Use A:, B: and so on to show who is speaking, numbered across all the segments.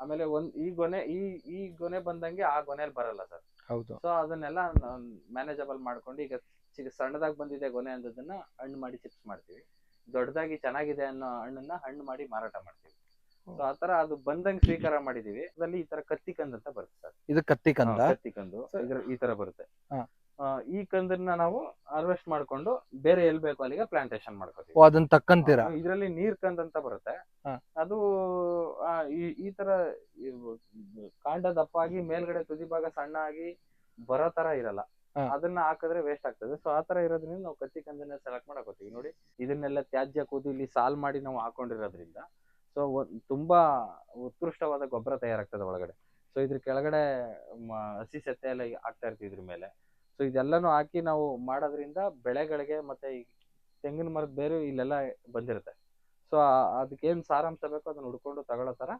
A: ಆಮೇಲೆ ಒಂದ್ ಈ ಗೊನೆ ಈ ಈ ಗೊನೆ ಬಂದಂಗೆ ಆ ಗೊನೆಯಲ್ಲಿ ಬರಲ್ಲ ಸರ್.
B: ಹೌದು.
A: ಸೊ ಅದನ್ನೆಲ್ಲ ಮ್ಯಾನೇಜಬಲ್ ಮಾಡ್ಕೊಂಡು ಈಗ ಚಿಕ್ಕ ಸಣ್ಣದಾಗಿ ಬಂದಿದೆ ಗೊನೆ ಅನ್ನೋದನ್ನ ಹಣ್ಣು ಮಾಡಿ ಚಿಪ್ಸ್ ಮಾಡ್ತೀವಿ. ದೊಡ್ಡದಾಗಿ ಚೆನ್ನಾಗಿದೆ ಅನ್ನೋ ಹಣ್ಣನ್ನ ಹಣ್ಣು ಮಾಡಿ ಮಾರಾಟ ಮಾಡ್ತೀವಿ. ಸೊ ಆತರ ಅದು ಬಂದಂಗೆ ಸ್ವೀಕಾರ ಮಾಡಿದೀವಿ. ಅದ್ರಲ್ಲಿ ಈ ತರ ಕತ್ತಿ ಕಂದ್ ಅಂತ ಬರುತ್ತೆ ಸರ್.
B: ಇದು ಕತ್ತಿ ಕಂದ?
A: ಹಾ, ಕತ್ತಿ ಕಂದು. ಈ ತರ ಬರುತ್ತೆ. ಈ ಕಂದನ್ನ ನಾವು ಹಾರ್ವೆಸ್ಟ್ ಮಾಡ್ಕೊಂಡು ಬೇರೆ ಎಲ್ ಬೇಕು ಅಲ್ಲಿಗೆ ಪ್ಲಾಂಟೇಶನ್ ಮಾಡ್ಕೋತೀವಿ.
B: ಅದನ್ನ ತಕ್ಕಂತೀರಾ?
A: ಇದರಲ್ಲಿ ನೀರ್ ಕಂದ್ ಅಂತ ಬರುತ್ತೆ. ಅದು ಈ ತರ ಕಾಂಡ ದಪ್ಪಾಗಿ ಮೇಲ್ಗಡೆ ತುದಿ ಭಾಗ ಸಣ್ಣ ಆಗಿ ಬರೋ ತರ ಇರಲ್ಲ. ಅದನ್ನ ಹಾಕಿದ್ರೆ ವೇಸ್ಟ್ ಆಗ್ತದೆ. ಸೊ ಆ ತರ ಇರೋದ್ರಿಂದ ನಾವು ಕತ್ತಿ ಕಂದನ್ನ ಸೆಲೆಕ್ಟ್ ಮಾಡಕೋತೀವಿ. ನೋಡಿ ಇದನ್ನೆಲ್ಲ ತ್ಯಾಜ್ಯ ಕೂದಿಲಿ ಸಾಲ್ ಮಾಡಿ ನಾವು ಹಾಕೊಂಡಿರೋದ್ರಿಂದ ಸೊ ತುಂಬಾ ಉತ್ಕೃಷ್ಟವಾದ ಗೊಬ್ಬರ ತಯಾರಾಗ್ತದೆ ಒಳಗಡೆ. ಸೊ ಇದ್ರ ಕೆಳಗಡೆ ಹಸಿ ಸೆತ್ತೆ ಎಲ್ಲ ಹಾಕ್ತಾ ಇರ್ತೀವಿ ಇದ್ರ ಮೇಲೆ. ಸೊ ಇದೆಲ್ಲಾನು ಹಾಕಿ ನಾವು ಮಾಡೋದ್ರಿಂದ ಬೆಳೆಗಳಿಗೆ ಮತ್ತೆ ಈ ತೆಂಗಿನ ಮರದ ಬೇರು ಇಲ್ಲೆಲ್ಲ ಬಂದಿರುತ್ತೆ. ಸೊ ಅದಕ್ಕೇನು ಸಾರಾಂಶ ಬೇಕೋ ಅದನ್ನ ಹುಡ್ಕೊಂಡು ತಗೊಳ್ಳೋ ಥರ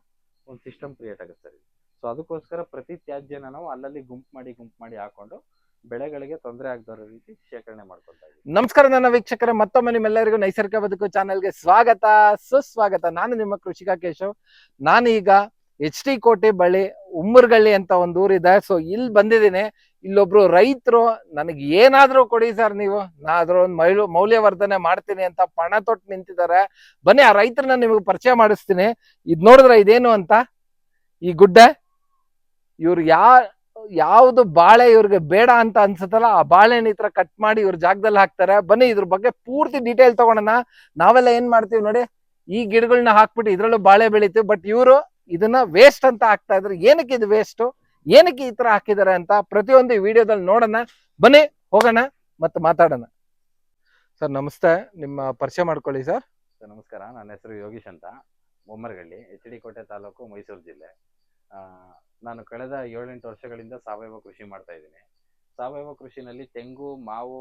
A: ಒಂದು ಸಿಸ್ಟಮ್ ಕ್ರಿಯೇಟ್ ಆಗುತ್ತೆ ಸರ್ ಸೊ ಅದಕ್ಕೋಸ್ಕರ ಪ್ರತಿ ತ್ಯಾಜ್ಯನ ನಾವು ಅಲ್ಲಲ್ಲಿ ಗುಂಪು ಮಾಡಿ ಗುಂಪು ಮಾಡಿ ಹಾಕೊಂಡು ಬೆಳೆಗಳಿಗೆ ತೊಂದರೆ ಆಗದ ರೀತಿ ಶೇಖರಣೆ ಇದ್ದೀವಿ
B: ನಮಸ್ಕಾರ ನನ್ನ ವೀಕ್ಷಕರೇ, ಮತ್ತೊಮ್ಮೆ ನಿಮ್ಮೆಲ್ಲರಿಗೂ ನೈಸರ್ಗಿಕ ಬದುಕು ಚಾನೆಲ್ಗೆ ಸ್ವಾಗತ, ಸುಸ್ವಾಗತ. ನಾನು ನಿಮ್ಮ ಕೃಷಿಕ ಕೇಶವ್. ನಾನೀಗ ಎಚ್ ಟಿ ಕೋಟೆ ಬಳಿ ಉಮ್ಮರ್ಗಳ್ಳಿ ಅಂತ ಒಂದು ಊರಿದೆ. ಸೊ ಇಲ್ಲಿ ಬಂದಿದ್ದೀನಿ. ಇಲ್ಲೊಬ್ರು ರೈತರು, ನನಗೆ ಏನಾದ್ರೂ ಕೊಡಿ ಸರ್ ನೀವು. ನಾ ಅದ್ರ ಒಂದು ಮೈಲು, ಮೌಲ್ಯವರ್ಧನೆ ಮಾಡ್ತೀನಿ ಅಂತ ಪಣ ತೊಟ್ಟು ನಿಂತಿದ್ದಾರೆ ಬನ್ನಿ, ಆ ರೈತರನ್ನ ನಿಮಗೆ ಪರಿಚಯ ಮಾಡಿಸ್ತೀನಿ. ಇದ್ ನೋಡಿದ್ರೆ ಇದೇನು ಅಂತ? ಈ ಗುಡ್ಡೆ, ಇವ್ರು ಯಾ, ಯಾವುದು ಬಾಳೆ ಇವ್ರಿಗೆ ಬೇಡ ಅಂತ ಅನ್ಸುತ್ತಲ್ಲ, ಆ ಬಾಳೆನ ಈ ತರ ಕಟ್ ಮಾಡಿ ಇವ್ರ ಜಾಗದಲ್ಲಿ ಹಾಕ್ತಾರೆ. ಬನ್ನಿ, ಇದ್ರ ಬಗ್ಗೆ ಪೂರ್ತಿ ಡೀಟೇಲ್ ತಗೊಳೋಣ. ನಾವೆಲ್ಲ ಏನ್ ಮಾಡ್ತೀವಿ ನೋಡಿ, ಈ ಗಿಡಗಳನ್ನ ಹಾಕ್ಬಿಟ್ಟು ಇದ್ರಲ್ಲೂ ಬಾಳೆ ಬೆಳಿತೀವಿ, ಬಟ್ ಇವರು ಇದನ್ನ ವೇಸ್ಟ್ ಅಂತ ಹಾಕ್ತಾ ಇದ್ರು. ಏನಕ್ಕೆ ಇದು ವೇಸ್ಟ್ ಏನಕ್ಕೆ ಈ ತರ ಹಾಕಿದ್ದಾರೆ ಅಂತ ಪ್ರತಿಯೊಂದು ವಿಡಿಯೋದಲ್ಲಿ ನೋಡೋಣ. ಬನ್ನಿ ಹೋಗೋಣ ಮತ್ತೆ ಮಾತಾಡೋಣ. ಸರ್ ನಮಸ್ತೆ. ನಿಮ್ಮ ಪರಿಚಯ ಮಾಡ್ಕೊಳ್ಳಿ ಸರ್.
A: ಸರ್ ನಮಸ್ಕಾರ. ನನ್ನ ಹೆಸರು ಯೋಗೀಶ್ ಅಂತ. ಬೊಮ್ಮರಗಳ್ಳಿ ಎಚ್ ಡಿ ಕೋಟೆ ತಾಲೂಕು ಮೈಸೂರು ಜಿಲ್ಲೆ. ನಾನು ಕಳೆದ ಏಳೆಂಟು ವರ್ಷಗಳಿಂದ ಸಾವಯವ ಕೃಷಿ ಮಾಡ್ತಾ ಇದ್ದೀನಿ. ಸಾವಯವ ಕೃಷಿನಲ್ಲಿ ತೆಂಗು ಮಾವು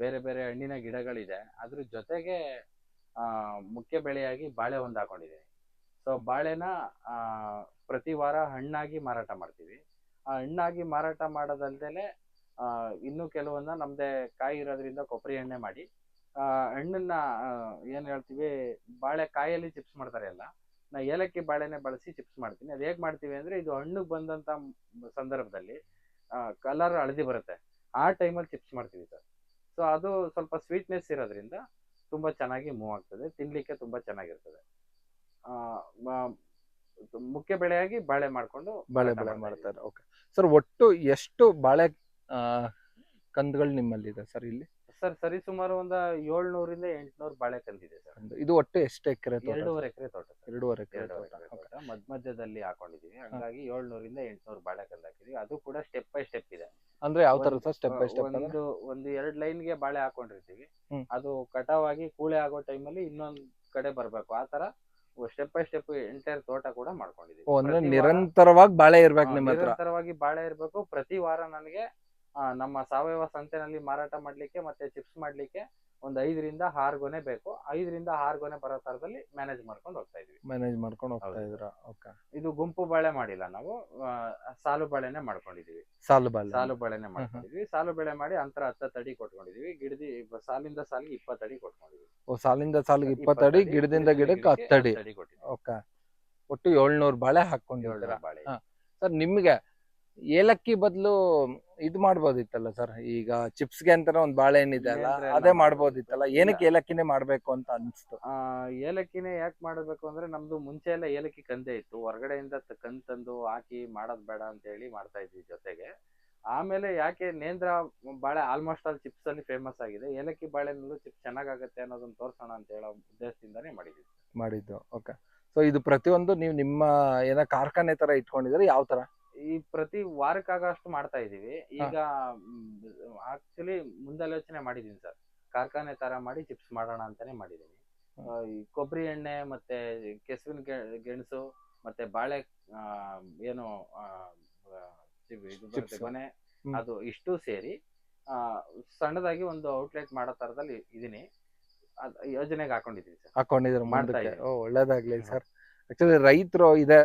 A: ಬೇರೆ ಬೇರೆ ಹಣ್ಣಿನ ಗಿಡಗಳಿದೆ. ಅದ್ರ ಜೊತೆಗೆ ಆ, ಮುಖ್ಯ ಬೆಳೆಯಾಗಿ ಬಾಳೆ ಒಂದು ಹಾಕೊಂಡಿದ್ದೀನಿ ಸೊ ಬಾಳೆನ ಪ್ರತಿ ವಾರ ಹಣ್ಣಾಗಿ ಮಾರಾಟ ಮಾಡ್ತೀವಿ. ಆ ಹಣ್ಣಾಗಿ ಮಾರಾಟ ಮಾಡೋದಲ್ದೇನೆ ಇನ್ನು ಕೆಲವನ್ನ ನಮ್ದೇ ಕಾಯಿ ಇರೋದ್ರಿಂದ ಕೊಬ್ಬರಿ ಎಣ್ಣೆ ಮಾಡಿ ಆ, ಹಣ್ಣನ್ನ ಏನ್ ಹೇಳ್ತೀವಿ ಬಾಳೆ ಕಾಯಲ್ಲಿ ಚಿಪ್ಸ್ ಮಾಡ್ತಾರೆ ಎಲ್ಲ ನಾ ಏಲಕ್ಕಿ ಬಾಳೆನೆ ಬಳಸಿ ಚಿಪ್ಸ್ ಮಾಡ್ತೀನಿ. ಅದು ಹೇಗ್ ಮಾಡ್ತೀವಿ ಅಂದ್ರೆ ಇದು ಹಣ್ಣು ಬಂದಂತ ಸಂದರ್ಭದಲ್ಲಿ ಕಲರ್ ಹಳದಿ ಬರುತ್ತೆ. ಆ ಟೈಮಲ್ಲಿ ಚಿಪ್ಸ್ ಮಾಡ್ತೀವಿ ಸರ್. ಸೊ ಅದು ಸ್ವಲ್ಪ ಸ್ವೀಟ್ನೆಸ್ ಇರೋದ್ರಿಂದ ತುಂಬಾ ಚೆನ್ನಾಗಿ ಮೂವ್ ಆಗ್ತದೆ. ತಿನ್ಲಿಕ್ಕೆ ತುಂಬಾ ಚೆನ್ನಾಗಿರ್ತದೆ. ಆ, ಮುಖ್ಯ ಬೆಳೆಯಾಗಿ ಬಾಳೆ ಮಾಡ್ಕೊಂಡು
B: ಬಾಳೆ ಬೆಳೆ ಮಾಡ್ತಾರೆ. ಓಕೆ ಸರ್ ಒಟ್ಟು ಎಷ್ಟು ಬಾಳೆ ಕಂದ್ಗಳು ನಿಮ್ಮಲ್ಲಿ ನಿಮ್ಮಲ್ಲಿದೆ ಸರ್ ಇಲ್ಲಿ?
A: ಸರ್ ಸರಿ ಸುಮಾರು ಒಂದು ಏಳ್ನೂರಿಂದ ಎಂಟ್ನೂರು ಬಾಳೆ ಕಂದಿದೆ ಸರ್
B: ಇದು ಒಟ್ಟು ಎಷ್ಟು ಎಕರೆ ತೋಟ?
A: ಎರಡೂವರೆ ಎಕರೆ ತೋಟ
B: ಎರಡೂವರೆ ಎಕರೆ ತೋಟ.
A: ಮಧ್ಯ ಮಧ್ಯದಲ್ಲಿ ಹಾಕೊಂಡಿದೀವಿ ಹಂಗಾಗಿ ಏಳ್ನೂರಿಂದ ಎಂಟ್ನೂರು ಬಾಳೆ ಕಂದ ಹಾಕಿದೀವಿ ಅದು ಕೂಡ ಸ್ಟೆಪ್ ಬೈ ಸ್ಟೆಪ್ ಇದೆ.
B: ಅಂದ್ರೆ ಯಾವ ತರ ಸರ್ ಸ್ಟೆಪ್ ಬೈ ಸ್ಟೆಪ್
A: ಒಂದು ಒಂದು ಲೈನ್ಗೆ ಬಾಳೆ ಹಾಕೊಂಡಿರ್ತೀವಿ. ಅದು ಕಟಾವ್ ಆಗಿ ಕೂಳೆ ಆಗೋ ಟೈಮಲ್ಲಿ ಇನ್ನೊಂದ್ ಕಡೆ ಬರ್ಬೇಕು. ಆ ತರ ಸ್ಟೆಪ್ ಬೈ ಸ್ಟೆಪ್ ಎಂಟೈರ್ ತೋಟ ಕೂಡ
B: ಮಾಡ್ಕೊಂಡಿದ್ದೀವಿ ಅಂದ್ರೆ ನಿರಂತರವಾಗಿ ಬಾಳೆ ಇರ್ಬೇಕು
A: ಆ,
B: ನಿಮ್ಮ ಹತ್ರ.
A: ನಿರಂತರವಾಗಿ ಬಾಳೆ ಇರ್ಬೇಕು. ಪ್ರತಿ ವಾರ ನನಗೆ ನಮ್ಮ ಸಾವಯವ ಸಂತೆನಲ್ಲಿ ಮಾರಾಟ ಮಾಡ್ಲಿಕ್ಕೆ ಮತ್ತೆ ಚಿಪ್ಸ್ ಮಾಡ್ಲಿಕ್ಕೆ ಒಂದ್ ಐದರಿಂದ ಆರು ಗೊನೆ ಬೇಕು. ಐದರಿಂದ ಆರು ಗೊನೆ ಬರೋ ತರದಲ್ಲಿ ಮ್ಯಾನೇಜ್ ಮಾಡ್ಕೊಂಡು ಹೋಗ್ತಾ ಇದೀವಿ.
B: ಮ್ಯಾನೇಜ್ ಮಾಡ್ಕೊಂಡು ಹೋಗ್ತಾ. ಇದ್ರ ಓಕೆ
A: ಇದು ಗುಂಪು ಬಾಳೆ ಮಾಡಿಲ್ಲ ನಾವು. ಆ, ಸಾಲು ಬಾಳೆನೆ ಮಾಡ್ಕೊಂಡಿದೀವಿ.
B: ಸಾಲು ಬಾಳೆ.
A: ಸಾಲು ಬಾಳೆನೆ ಮಾಡ್ಕೊಂಡಿದ್ವಿ. ಸಾಲು ಬೆಳೆ ಮಾಡಿ ಅಂತರ ಹತ್ತತ್ತು ಅಡಿ ಕೊಟ್ಕೊಂಡಿದೀವಿ. ಗಿಡದಿ ಸಾಲಿಂದ ಸಾಲಿಗೆ ಇಪ್ಪತ್ತಡಿ ಅಡಿ ಕೊಟ್ಕೊಂಡಿದ್ವಿ.
B: ಓ ಸಾಲಿಂದ ಸಾಲಿಗೆ ಇಪ್ಪತ್ತಡಿ ಗಿಡದಿಂದ ಗಿಡಕ್ಕೆ ಹತ್ತಡಿ ಓಕೆ ಒಟ್ಟು ಏಳ್ನೂರು ಬಾಳೆ ಹಾಕೊಂಡಿದ್ದೀರಾ
A: ಬಾಳೆ.
B: ಸರ್ ನಿಮ್ಗೆ ಏಲಕ್ಕಿ ಬದಲು ಇದು ಮಾಡ್ಬೋದಿತ್ತಲ್ಲ ಸರ್ ಈಗ ಚಿಪ್ಸ್ಗೆ ಅಂತಾನೆ ಒಂದು ಬಾಳೆಹಣ್ಣು ಇದೆ ಅಲ್ಲ ಅದೇ
A: ಮಾಡ್ಬೋದಿತ್ತು.
B: ಮಾಡ್ಬೋದಿತ್ತಲ್ಲ? ಏನಕ್ಕೆ ಏಲಕ್ಕಿನೇ ಮಾಡ್ಬೇಕು ಅಂತ ಅನ್ಸ್ತು?
A: ಆ ಏಲಕ್ಕಿನೇ ಯಾಕೆ ಮಾಡಬೇಕು ಅಂದ್ರೆ ನಮ್ದು ಮುಂಚೆ ಎಲ್ಲ ಏಲಕ್ಕಿ ಕಂದೆ ಇತ್ತು. ಹೊರಗಡೆಯಿಂದ ತ- ಕಂದ್ ತಂದು ಹಾಕಿ ಮಾಡೋದ್ ಬೇಡ ಅಂತ ಹೇಳಿ ಮಾಡ್ತಾ ಇದ್ವಿ ಜೊತೆಗೆ. ಆಮೇಲೆ ಯಾಕೆ ನೇಂದ್ರ ಬಾಳೆ ಆಲ್ಮೋಸ್ಟ್ ಆಲ್ ಚಿಪ್ಸ್ ಅಲ್ಲಿ ಫೇಮಸ್ ಆಗಿದೆ. ಏಲಕ್ಕಿ ಬಾಳೆನಲ್ಲೂ ಚಿಪ್ಸ್ ಚೆನ್ನಾಗಾಗತ್ತೆ ಅನ್ನೋದನ್ನ ತೋರ್ಸೋಣ ಅಂತ ಹೇಳೋ ಉದ್ದೇಶದಿಂದಾನೇ ಮಾಡಿದ್ವಿ.
B: ಮಾಡಿದ್ದು ಓಕೆ ಸೊ ಇದು ಪ್ರತಿಯೊಂದು ನೀವು ನಿಮ್ಮ ಏನೋ ಕಾರ್ಖಾನೆ ತರ ಇಟ್ಕೊಂಡಿದ್ರೆ ಯಾವ ತರ?
A: ಈ ಪ್ರತಿ ವಾರಕ್ಕಾಗಷ್ಟು ಮಾಡ್ತಾ ಇದೀವಿ ಈಗ ಆಕ್ಚುಲಿ ಮುಂದಾಲೋಚನೆ ಮಾಡಿದೀನಿ ಸರ್. ಕಾರ್ಖಾನೆ ತರ ಮಾಡಿ ಚಿಪ್ಸ್ ಮಾಡೋಣ ಅಂತಾನೆ ಮಾಡಿದೀನಿ. ಈ ಕೊಬ್ಬರಿ ಎಣ್ಣೆ ಮತ್ತೆ ಕೆಸುವಿನ ಗೆಣಸು ಮತ್ತೆ ಬಾಳೆ ಆ, ಏನು. ಗೊನೆ. ಅದು ಇಷ್ಟು ಸೇರಿ ಆ, ಸಣ್ಣದಾಗಿ ಒಂದು ಔಟ್ಲೆಟ್ ಮಾಡೋ ತರದಲ್ಲಿ ಇದೀನಿ. ಯೋಜನೆಗೆ ಹಾಕೊಂಡಿದೀನಿ ಸರ್.
B: ಹಾಕೊಂಡಿದ್ರೆ
A: ಮಾಡ್ತಾ
B: ಒಳ್ಳೇದಾಗ್ಲಿ. ಸರ್. ಆಕ್ಚುಲಿ ರೈತರು ಇದೆ.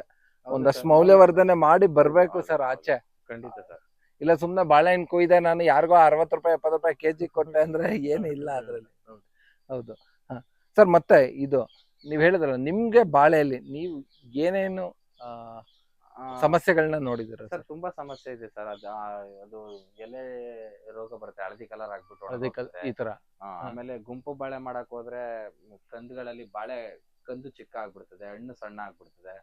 B: ಒಂದಷ್ಟು ಮೌಲ್ಯವರ್ಧನೆ ಮಾಡಿ ಬರ್ಬೇಕು ಸರ್ ಆಚೆ.
A: ಖಂಡಿತ ಸರ್.
B: ಇಲ್ಲ ಸುಮ್ನೆ ಬಾಳೆಹಣ್ಣು ಕೊಯ್ದೆ ನಾನು ಯಾರಿಗೋ ಅರವತ್ತು ರೂಪಾಯಿ ಎಪ್ಪತ್ತು ರೂಪಾಯಿ ಕೆಜಿ ಕೊಟ್ಟೆ ಅಂದ್ರೆ ಏನು ಇಲ್ಲ ಅದ್ರಲ್ಲಿ.
A: ಹೌದು.
B: ಹೌದು. ಹಾ. ಸರ್ ಮತ್ತೆ ಇದು ನೀವ್ ಹೇಳಿದ್ರಲ್ಲ ನಿಮ್ಗೆ ಬಾಳೆಯಲ್ಲಿ ನೀವು ಏನೇನು ಸಮಸ್ಯೆಗಳನ್ನ ನೋಡಿದಿರ
A: ಸರ್ ತುಂಬಾ ಸಮಸ್ಯೆ ಇದೆ ಸರ್. ಅದು ಆ, ಅದು ಎಲೆ ರೋಗ ಬರುತ್ತೆ ಹಳದಿ ಕಲರ್ ಆಗ್ಬಿಟ್ಟು
B: ಹಳದಿ
A: ಕಲರ್
B: ಈ ತರ
A: ಆ, ಆಮೇಲೆ ಗುಂಪು ಬಾಳೆ ಮಾಡಕ್ ಹೋದ್ರೆ ಕಂದುಗಳಲ್ಲಿ ಬಾಳೆ ಕಂದು ಚಿಕ್ಕ ಆಗ್ಬಿಡ್ತದೆ ಹಣ್ಣು ಸಣ್ಣ ಆಗ್ಬಿಡ್ತದೆ.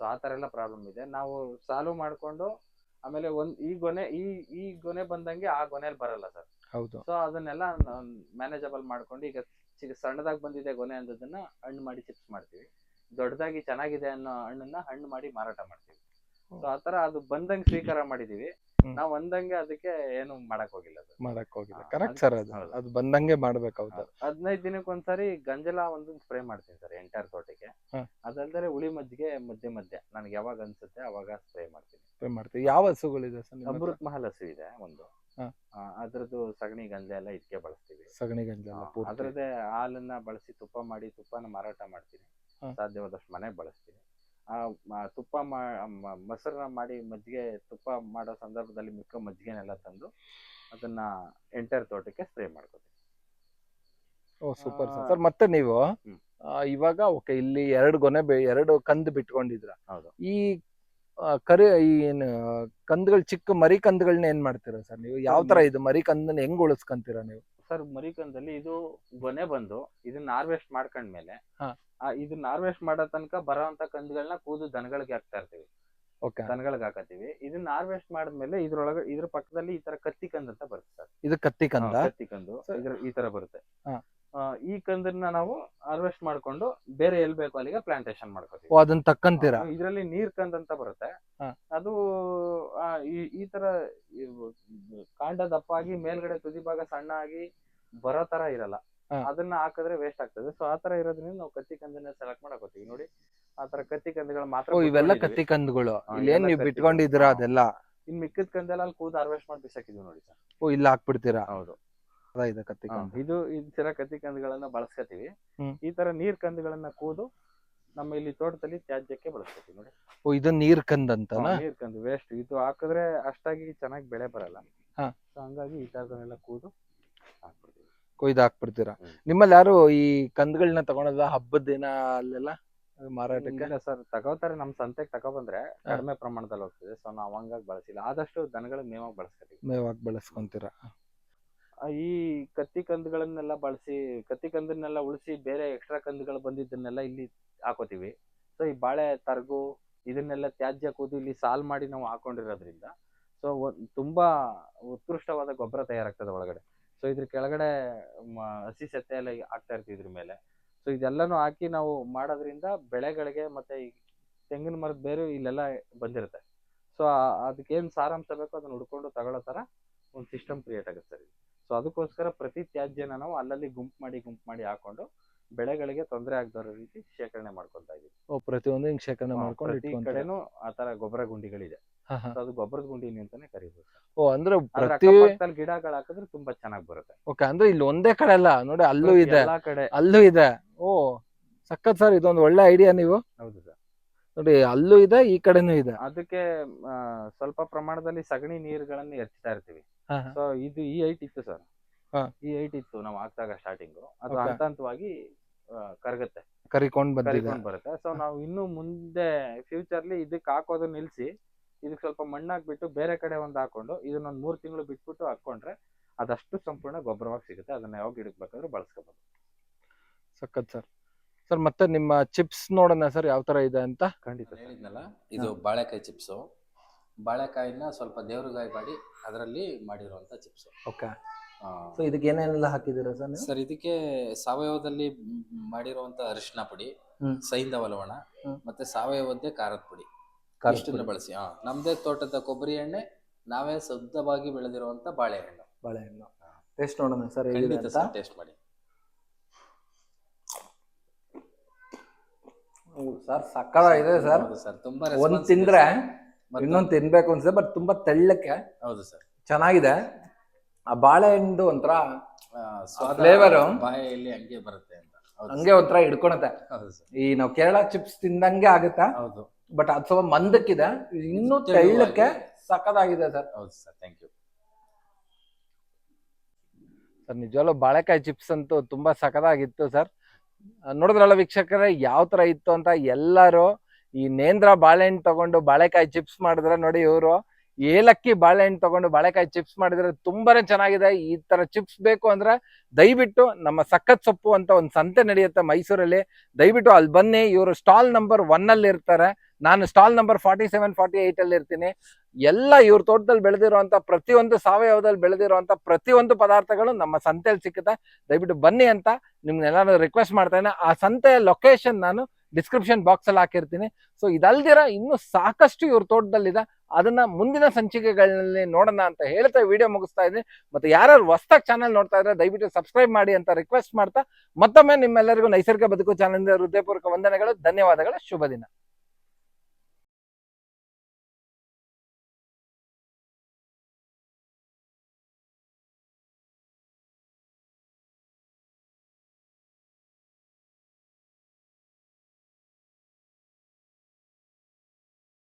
A: ಸೊ ಆ ತರ ಎಲ್ಲ ಪ್ರಾಬ್ಲಮ್ ಇದೆ. ನಾವು ಸಾಲ್ವ್ ಮಾಡ್ಕೊಂಡು ಆಮೇಲೆ ಒಂದ್ ಈ ಗೊನೆ ಈ ಈ ಗೊನೆ ಬಂದಂಗೆ ಆ ಗೊನೆಯಲ್ಲಿ ಬರಲ್ಲ ಸರ್.
B: ಹೌದು.
A: ಸೊ ಅದನ್ನೆಲ್ಲ ಮ್ಯಾನೇಜಬಲ್ ಮಾಡ್ಕೊಂಡು ಈಗ ಚಿಕ್ಕ ಸಣ್ಣದಾಗಿ ಬಂದಿದೆ ಗೊನೆ ಅಂದದನ್ನ ಹಣ್ಣು ಮಾಡಿ ಚಿಪ್ಸ್ ಮಾಡ್ತೀವಿ. ದೊಡ್ಡದಾಗಿ ಚೆನ್ನಾಗಿದೆ ಅನ್ನೋ ಹಣ್ಣನ್ನ ಹಣ್ಣು ಮಾಡಿ ಮಾರಾಟ ಮಾಡ್ತೀವಿ. ಸೊ ಆತರ ಅದು ಬಂದಂಗೆ ಸ್ವೀಕಾರ ಮಾಡಿದೀವಿ. ನಾವ್ ಬಂದಂಗೆ ಅದಕ್ಕೆ ಏನು ಮಾಡಕ್ ಹೋಗಿಲ್ಲ ಸರ್
B: ಮಾಡಕ್ ಹೋಗಿಲ್ಲ. ಕರೆಕ್ಟ್ ಸರ್ ಅದು
A: ಹೌದು.
B: ಅದು ಬಂದಂಗೆ ಮಾಡ್ಬೇಕು ಹೌದು.
A: ಹದಿನೈದು ದಿನಕ್ಕೆ ಒಂದ್ಸರಿ ಗಂಜಲ ಒಂದು ಸ್ಪ್ರೇ ಮಾಡ್ತೀನಿ ಸರ್ ಎಂಟರ್ ತೋಟಕ್ಕೆ.
B: ಹಾ.
A: ಅದಲ್ದರೆ ಉಳಿ ಮಜ್ಜಿಗೆ ಮಧ್ಯೆ ಮಧ್ಯೆ ನನಗೆ ಯಾವಾಗ ಅನ್ಸುತ್ತೆ ಅವಾಗ ಸ್ಪ್ರೇ ಮಾಡ್ತೀನಿ.
B: Spray ಮಾಡ್ತೀವಿ ಯಾವ ಹಸುಗಳಿದೆ ಸರ್ ನಿಮ್ಮ ಹತ್ರ?
A: ಅಮೃತ್ ಮಹಲ್ ಹಸು ಇದೆ ಒಂದು.
B: ಹ.
A: ಆ, ಅದ್ರದ್ದು ಸಗಣಿ ಗಂಜ ಎಲ್ಲ ಇದಕ್ಕೆ ಬಳಸ್ತೀವಿ.
B: ಸಗಣಿ
A: ಗಂಜ
B: ಪೂರ್ತಿ.
A: ಅದ್ರದ್ದೇ ಹಾಲನ್ನ ಬಳಸಿ ತುಪ್ಪ ಮಾಡಿ ತುಪ್ಪನ ಮಾರಾಟ ಮಾಡ್ತೀನಿ.
B: ಹಾ.
A: ಸಾಧ್ಯವಾದಷ್ಟು ಮನೆಗೆ ಬಳಸ್ತೀನಿ. ಆ ತುಪ್ಪ ಮಾ ಮೊಸರನ್ನ ಮಾಡಿ ಮಜ್ಜಿಗೆ ತುಪ್ಪ ಮಾಡೋ ಸಂದರ್ಭದಲ್ಲಿ ಮಿಕ್ಕ ಮಜ್ಜಿಗೆನೆಲ್ಲ ತಂದು ಅದನ್ನ ಎಂಟರ್ ತೋಟಕ್ಕೆ ಸ್ಪ್ರೇ ಮಾಡ್ಕೋತೀವಿ.
B: ಓ ಸೂಪರ್ ಸರ್ ಮತ್ತೆ ನೀವು ಇವಾಗ ಓಕೆ ಇಲ್ಲಿ ಎರಡು ಗೊನೆ ಬೆ- ಎರಡು ಕಂದ್ ಬಿಟ್ಕೊಂಡಿದ್ರ
A: ಹೌದು.
B: ಈ ಕರಿ ಈ ಏನು ಕಂದುಗಳು ಚಿಕ್ಕ ಮರಿ ಕಂದುಗಳನ್ನ ಏನ್ ಮಾಡ್ತೀರಾ ಸರ್ ನೀವು? ಯಾವ ತರ ಇದು ಮರಿ ಕಂದನ್ನ ಹೆಂಗ್ ಉಳಿಸ್ಕೊಂತೀರಾ ನೀವು?
A: ಸರ್ ಕಂದಲ್ಲಿ ಇದು ಗೊನೆ ಬಂದು ಇದನ್ನ ಹಾರ್ವೆಸ್ಟ್ ಮಾಡ್ಕೊಂಡ್ಮೇಲೆ. ಆ ಇದನ್ನ ಹಾರ್ವೆಸ್ಟ್ ಮಾಡೋ ತನಕ ಬರೋಂತ ಕಂದುಗಳನ್ನ ಕೂದು ದನಗಳಿಗೆ ಹಾಕ್ತಾ ಇರ್ತೀವಿ.
B: ಓಕೆ.
A: ದನಗಳಿಗೆ ಹಾಕತ್ತೀವಿ. ಇದನ್ನ ಹಾರ್ವೆಸ್ಟ್ ಮಾಡಿದ್ಮೇಲೆ ಇದ್ರೊಳಗೆ ಇದ್ರ ಪಕ್ಕದಲ್ಲಿ ಈ ತರ ಕತ್ತಿ ಕಂದ್ ಅಂತ ಬರುತ್ತೆ ಸರ್.
B: ಇದು ಕತ್ತಿ ಕಂದ?
A: ಕತ್ತಿ ಕಂದು. ಇದ್ರ ಈ ತರ ಬರುತ್ತೆ.
B: ಹಾ.
A: ಆ, ಈ ಕಂದನ್ನ ನಾವು ಹಾರ್ವೆಸ್ಟ್ ಮಾಡ್ಕೊಂಡು ಬೇರೆ ಎಲ್ ಬೇಕು ಅಲ್ಲಿಗೆ ಪ್ಲಾಂಟೇಶನ್ ಮಾಡ್ಕೋತೀವಿ.
B: ಓ ಅದನ್ನ ತಕ್ಕಂತೀರಾ?
A: ಇದರಲ್ಲಿ ನೀರ್ ಕಂದ್ ಅಂತ ಬರುತ್ತೆ.
B: ಹಾ.
A: ಅದು ಆ, ಈ- ಈ ತರ ಇವು ಕಾಂಡ ದಪ್ಪ ಆಗಿ ಮೇಲ್ಗಡೆ ತುದಿ ಭಾಗ ಸಣ್ಣ ಆಗಿ ಬರೋ ತರ ಇರಲ್ಲ. ಅದನ್ನ ಹಾಕಿದ್ರೆ ವೇಸ್ಟ್ ಆಗ್ತದೆ. ಸೊ ಆತರ ತರ ಇರೋದ್ರಿಂದ ನಾವು ಕತ್ತಿ ಕಂದನ್ನ ಸೆಲೆಕ್ಟ್ ಮಾಡಕೋತೀವಿ. ನೋಡಿ ಆತರ ತರ ಕತ್ತಿ ಕಂದಗಳು ಮಾತ್ರ
B: ಓ ಇವೆಲ್ಲ ಕತ್ತಿ ಕಂದಗಳು.
A: ಇಲ್ಲಿ
B: ಇಲ್ಲೇನ್ ನೀವು
A: ಬಿಟ್ಕೊಂಡಿದ್ರ
B: ಅದೆಲ್ಲ?
A: ಇನ್ ಮಿಕ್ಕಿದ ಕಂದೆಲ್ಲ ಅಲ್ಲಿ ಕೂದ ಹಾರ್ವೆಸ್ಟ್ ಮಾಡಿ ಬಿಸಾಕಿದ್ವಿ ನೋಡಿ ಸರ್.
B: ಓ ಇಲ್ಲ ಹಾಕ್ಬಿಡ್ತೀರಾ?
A: ಹೌದು.
B: ಅದ ಇದೆ ಕತ್ತಿ ಕಂದ.
A: ಇದು ಈ ತರ ಕತ್ತಿ ಕಂದಗಳನ್ನ ಬಳಸ್ಕತೀವಿ. ಈ ತರ ನೀರ್ ಕಂದಗಳನ್ನ ಕೂದು ನಮ್ಮ ಇಲ್ಲಿ ತೋಟದಲ್ಲಿ ತ್ಯಾಜ್ಯಕ್ಕೆ ಬಳಸ್ಕೊತೀವಿ ನೋಡಿ.
B: ಓ ಇದು ನೀರ್ ಕಂದಂತನಾ
A: ನೀರ್ ಕಂದ್ ವೇಸ್ಟ್ ಇದು ಹಾಕಿದ್ರೆ ಅಷ್ಟಾಗಿ ಚೆನ್ನಾಗಿ ಬೆಳೆ ಬರಲ್ಲ. ಹಂಗಾಗಿ ಈ ತರದನ್ನೆಲ್ಲ ಕೂದು ಹಾಕ್ಬಿಡ್ತೀವಿ.
B: ಕೊಯ್ದು ಹಾಕ್ಬಿಡ್ತೀರಾ. ನಿಮ್ಮಲ್ಲಿ ಯಾರು ಈ ಕಂದ್ಗಳನ್ನ ತಗೊಳದ ಹಬ್ಬದ ದಿನ ಅಲ್ಲೆಲ್ಲ ಮಾರಾಟಕ್ಕೆ?
A: ಇಲ್ಲ ಸರ್ ತಗೋತಾರೆ. ನಮ್ ಸಂತೆಗೆ ತಗೊಬಂದ್ರೆ ಕಡಿಮೆ ಪ್ರಮಾಣದಲ್ಲಿ ಹೋಗ್ತದೆ. ಸೊ ನಾವು ಹಂಗಾಗಿ ಬಳಸಿಲ್ಲ. ಆದಷ್ಟು ದನಗಳಿಗೆ ಮೇವಾಗಿ ಬಳಸ್ತೀವಿ
B: ಮೇವಾಗಿ ಬಳಸ್ಕೊಂತೀರಾ?
A: ಈ ಕತ್ತಿ ಕಂದುಗಳನ್ನೆಲ್ಲ ಬಳಸಿ ಕತ್ತಿ ಕಂದನ್ನೆಲ್ಲ ಉಳಿಸಿ ಬೇರೆ ಎಕ್ಸ್ಟ್ರಾ ಕಂದುಗಳು ಬಂದಿದ್ದನ್ನೆಲ್ಲ ಇಲ್ಲಿ ಹಾಕೋತೀವಿ. ಸೊ ಈ ಬಾಳೆ ತರಗು ಇದನ್ನೆಲ್ಲ ತ್ಯಾಜ್ಯ ಕೂದು ಇಲ್ಲಿ ಸಾಲ್ ಮಾಡಿ ನಾವು ಹಾಕೊಂಡಿರೋದ್ರಿಂದ ಸೊ ತುಂಬಾ ಉತ್ಕೃಷ್ಟವಾದ ಗೊಬ್ಬರ ತಯಾರಾಗ್ತದೆ ಒಳಗಡೆ. ಸೊ ಇದ್ರ ಕೆಳಗಡೆ ಹಸಿ ಸತ್ತೆ ಎಲ್ಲ ಹಾಕ್ತಾ ಇರ್ತೀವಿ ಇದ್ರ ಮೇಲೆ. ಸೊ ಇದೆಲ್ಲಾನು ಹಾಕಿ ನಾವು ಮಾಡೋದ್ರಿಂದ ಬೆಳೆಗಳಿಗೆ ಮತ್ತೆ ಈ ತೆಂಗಿನ ಮರದ ಬೇರು ಇಲ್ಲೆಲ್ಲ ಬಂದಿರುತ್ತೆ. ಸೊ ಅದಕ್ಕೇನು ಸಾರಾಂಶ ಬೇಕೋ ಅದನ್ನ ಹುಡ್ಕೊಂಡು ತಗೊಳ್ಳೋ ತರ ಒಂದು ಸಿಸ್ಟಮ್ ಕ್ರಿಯೇಟ್ ಆಗುತ್ತೆ ಸರ್ ಸೊ ಅದಕ್ಕೋಸ್ಕರ ಪ್ರತಿ ತ್ಯಾಜ್ಯನ ನಾವು ಅಲ್ಲಲ್ಲಿ ಗುಂಪು ಮಾಡಿ ಗುಂಪು ಮಾಡಿ ಹಾಕೊಂಡು ಬೆಳೆಗಳಿಗೆ ತೊಂದರೆ ಆಗದಿರೋ ರೀತಿ ಶೇಖರಣೆ ಮಾಡ್ಕೊಂತಾ ಇದೀವಿ.
B: ಓ ಪ್ರತಿಯೊಂದು ಹಿಂಗ್ ಶೇಖರಣೆ ಮಾಡ್ಕೊಂಡು
A: ಪ್ರತಿ
B: ಇಟ್ಕೊಂತೀರಾ?
A: ಕಡೆನೂ ಆ ತರ ಗೊಬ್ಬರ ಗುಂಡಿಗಳಿದೆ.
B: ಹಾ, ಹಾ.
A: ಸೊ ಅದು ಗೊಬ್ಬರದ ಗುಂಡಿ ಅಂತಾನೆ ಕರಿಬೋದು.
B: ಓ ಅಂದ್ರೆ
A: ಅದ್ರ
B: ಪ್ರತಿ
A: ಅಕ್ಕಪಕ್ಕದಲ್ಲಿ ಗಿಡಗಳು ಹಾಕಿದ್ರೆ ತುಂಬಾ ಚೆನ್ನಾಗಿ ಬರುತ್ತೆ.
B: ಓಕೆ ಅಂದ್ರೆ ಇಲ್ಲಿ ಒಂದೇ ಕಡೆ ಅಲ್ಲ ನೋಡಿ ಅಲ್ಲೂ ಇದೆ.
A: ಎಲ್ಲಾ ಕಡೆ
B: ಅಲ್ಲೂ ಇದೆ. ಓ ಸಖತ್ ಸರ್ ಇದೊಂದು ಒಳ್ಳೆ ಐಡಿಯಾ ನೀವು.
A: ಹೌದು ಸರ್.
B: ನೋಡಿ ಅಲ್ಲೂ ಇದೆ ಈ ಕಡೆನೂ ಇದೆ.
A: ಅದಕ್ಕೆ ಆ, ಸ್ವಲ್ಪ ಪ್ರಮಾಣದಲ್ಲಿ ಸಗಣಿ ನೀರುಗಳನ್ನ ಎರ್ಚ್ತಾ ಇರ್ತೀವಿ.
B: ಹಾ, ಹಾ.
A: ಸೊ ಇದು ಈ ಹೈಟ್ ಇತ್ತು ಸರ್.
B: ಹಾ.
A: ಈ ಐಟ್ ಇತ್ತು ನಾವು ಹಾಕ್ದಾಗ ಸ್ಟಾರ್ಟಿಂಗ್ ಅದು
B: Okay.
A: ಹಂತ ಹಂತವಾಗಿ ಆ, ಕರಗುತ್ತೆ.
B: ಕರಿಕೊಂಡ್ ಬಂದಿದೆ.
A: ಕರಿಕೊಂಡ್ ಬರುತ್ತೆ. ಸೊ ನಾವು ಇನ್ನು ಮುಂದೆ ಫ್ಯೂಚರ್ಲಿ ಇದಕ್ಕೆ ಹಾಕೋದು ನಿಲ್ಸಿ ಇದಕ್ಕೆ ಸ್ವಲ್ಪ ಮಣ್ಣು ಹಾಕ್ಬಿಟ್ಟು ಬೇರೆ ಕಡೆ ಒಂದ್ ಹಾಕೊಂಡು ಇದನ್ನೊಂದು ಮೂರ್ ತಿಂಗಳು ಬಿಟ್ಬಿಟ್ಟು ಹಾಕೊಂಡ್ರೆ ಅದಷ್ಟು ಸಂಪೂರ್ಣ ಗೊಬ್ಬರವಾಗಿ ಸಿಗುತ್ತೆ. ಅದನ್ನ ಯಾವಾಗ ಗಿಡಕ್ಕೆ ಬೇಕಾದ್ರೂ ಬಳಸ್ಕೋಬಹುದು
B: ಸಖತ್ ಸರ್. ಸರ್ ಮತ್ತೆ ನಿಮ್ಮ ಚಿಪ್ಸ್ ನೋಡೋಣ ಸರ್ ಯಾವ ತರ ಇದೆ ಅಂತ?
A: ಖಂಡಿತ
C: ನಾನು ಹೇಳಿದ್ನಲ್ಲ ಇದು ಬಾಳೆಕಾಯಿ ಚಿಪ್ಸು ಬಾಳೆಕಾಯಿನ ಸ್ವಲ್ಪ ದೇವ್ರಗಾಯಿ ಮಾಡಿ ಅದರಲ್ಲಿ ಮಾಡಿರುವಂತ ಚಿಪ್ಸ್
B: ಓಕೆ. ಸೊ ಇದಕ್ಕೆ ಏನೇನೆಲ್ಲ ಹಾಕಿದ್ದೀರಾ ಸರ್ ನೀವು?
C: ಸರ್ ಇದಕ್ಕೆ ಸಾವಯವದಲ್ಲಿ ಮಾಡಿರುವಂತ ಅರಿಶಿನ ಪುಡಿ
B: ಹ್ಮ್.
C: ಸೈಂಧವ ಲವಣ ಮತ್ತೆ ಸಾವಯವದ್ದೇ ಖಾರದ ಪುಡಿ.
B: ಖಾರದ
C: ಇಷ್ಟನ್ನ ಬಳಸಿ ಹಾ. ನಮ್ದೇ ತೋಟದ ಕೊಬ್ಬರಿ ಎಣ್ಣೆ ನಾವೇ ಶುದ್ಧವಾಗಿ ಬೆಳೆದಿರುವಂತ ಬಾಳೆಹಣ್ಣು.
B: ಬಾಳೆಹಣ್ಣು. ಟೇಸ್ಟ್ ನೋಡೋಣ ಸರ್
C: ಖಂಡಿತ ಸರ್ ಟೇಸ್ಟ್ ಮಾಡಿ.
B: ಸರ್ ಸಕ್ಕತ್ತಾಗಿದೆ ಸರ್.
C: ಹೌದು ಸರ್ ತುಂಬಾ
B: ಒಂದ್
C: ಇದೆ
B: ತಿಂದ್ರೆ
C: ಸರ್. ಮತ್ತೆ-
B: ಇನ್ನೊಂದ್ ತಿನ್ಬೇಕು ಅನ್ಸುತ್ತೆ ಬಟ್ ತುಂಬಾ ತೆಳ್ಳಕ್ಕೆ
C: ಹೌದು ಸರ್.
B: ಚೆನ್ನಾಗಿದೆ. ಆ ಬಾಳೆಹಣ್ಣು ಒಂಥರ ಫ್ಲೇವರು?
C: ಬಾಯಲ್ಲಿ ಹಂಗೆ ಬರುತ್ತೆ ಅಂತ. ಹೌದು.
B: ಹಂಗೆ ಒಂಥರ ಹಿಡ್ಕೊಳತ್ತೆ
C: ಹೌದು ಸರ್.
B: ಈ ನಾವು ಕೇರಳ ಚಿಪ್ಸ್ ತಿಂದಂಗೆ ಆಗುತ್ತೆ?
C: ಹೌದು.
B: ಬಟ್ ಅದು ಸ್ವಲ್ಪ ಮಂದಕ್ಕಿದೆ. ಇನ್ನೂ ತೆಳ್ಳಕ್ಕೆ ಸಖತ್ತಾಗಿದೆ ಸರ್.
C: ಹೌದು ಸರ್ ಥ್ಯಾಂಕ್ ಯು
B: ಸರ್ ನಿಜವಾಗ್ಲೂ ಬಾಳೆಕಾಯಿ ಚಿಪ್ಸ್ ಅಂತೂ ತುಂಬಾ ಸಖತ್ತಾಗಿತ್ತು ಸರ್. ನೋಡಿದ್ರಲ್ಲ ವೀಕ್ಷಕರೇ ಯಾವ ತರ ಇತ್ತು ಅಂತ ಎಲ್ಲರೂ ಈ ನೇಂದ್ರ ಬಾಳೆಹಣ್ಣು ತಗೊಂಡು ಬಾಳೆಕಾಯಿ ಚಿಪ್ಸ್ ಮಾಡಿದ್ರೆ ನೋಡಿ ಇವರು. ಏಲಕ್ಕಿ ಬಾಳೆಹಣ್ಣು ತಗೊಂಡು ಬಾಳೆಕಾಯಿ ಚಿಪ್ಸ್ ಮಾಡಿದ್ರೆ ತುಂಬಾನೇ ಚೆನ್ನಾಗಿದೆ. ಈ ತರ ಚಿಪ್ಸ್ ಬೇಕು ಅಂದ್ರೆ ದಯವಿಟ್ಟು ನಮ್ಮ ಸಖತ್ ಸೊಪ್ಪು ಅಂತ ಒಂದು ಸಂತೆ ನಡೆಯುತ್ತೆ ಮೈಸೂರಲ್ಲಿ. ದಯವಿಟ್ಟು ಅಲ್ಲಿ ಬನ್ನಿ, ಇವರು ಸ್ಟಾಲ್ ನಂಬರ್ ಒನ್ ಅಲ್ಲಿ ಇರ್ತಾರೆ. ನಾನು stall number forty seven forty eight ಅಲ್ಲಿ ಇರ್ತೀನಿ. ಎಲ್ಲ ಇವ್ರ ತೋಟದಲ್ಲಿ ಬೆಳೆದಿರುವಂತ ಪ್ರತಿಯೊಂದು ಸಾವಯವದಲ್ಲಿ ಬೆಳೆದಿರುವಂತ ಪ್ರತಿಯೊಂದು ಪದಾರ್ಥಗಳು ನಮ್ಮ ಸಂತೆಯಲ್ಲಿ ಸಿಕ್ಕುತ್ತೆ. ದಯವಿಟ್ಟು ಬನ್ನಿ ಅಂತ ನಿಮ್ನೆಲ್ಲಾರು ರಿಕ್ವೆಸ್ಟ್ ಮಾಡ್ತೇನೆ ಆ ಸಂತೆಯ ಲೊಕೇಶನ್ ನಾನು ಡಿಸ್ಕ್ರಿಪ್ಷನ್ ಬಾಕ್ಸ್ ಅಲ್ಲಿ ಹಾಕಿರ್ತೀನಿ. ಸೊ ಇದಲ್ದಿರ ಇನ್ನು ಸಾಕಷ್ಟು ಇವ್ರ ತೋಟದಲ್ಲಿದೆ. ಅದನ್ನ ಮುಂದಿನ ಸಂಚಿಕೆಗಳಲ್ಲಿ ನೋಡೋಣ ಅಂತ ಹೇಳ್ತಾ ವಿಡಿಯೋ ಮುಗಿಸ್ತಾ ಇದ್ದೀನಿ. ಮತ್ತೆ ಯಾರು ಹೊಸ್ದಾಗಿ ಚಾನಲ್ ನೋಡ್ತಾ ಇದ್ರೆ ದಯವಿಟ್ಟು ಸಬ್ಸ್ಕ್ರೈಬ್ ಮಾಡಿ ಅಂತ ರಿಕ್ವೆಸ್ಟ್ ಮಾಡ್ತಾ ಮತ್ತೊಮ್ಮೆ ನಿಮ್ಮೆಲ್ಲರಿಗೂ ನೈಸರ್ಗಿಕ ಬದುಕು ಚಾನಲ್ ಹೃದಯಪೂರ್ವಕ ವಂದನೆಗಳು. ಧನ್ಯವಾದಗಳು. ಶುಭ ದಿನ.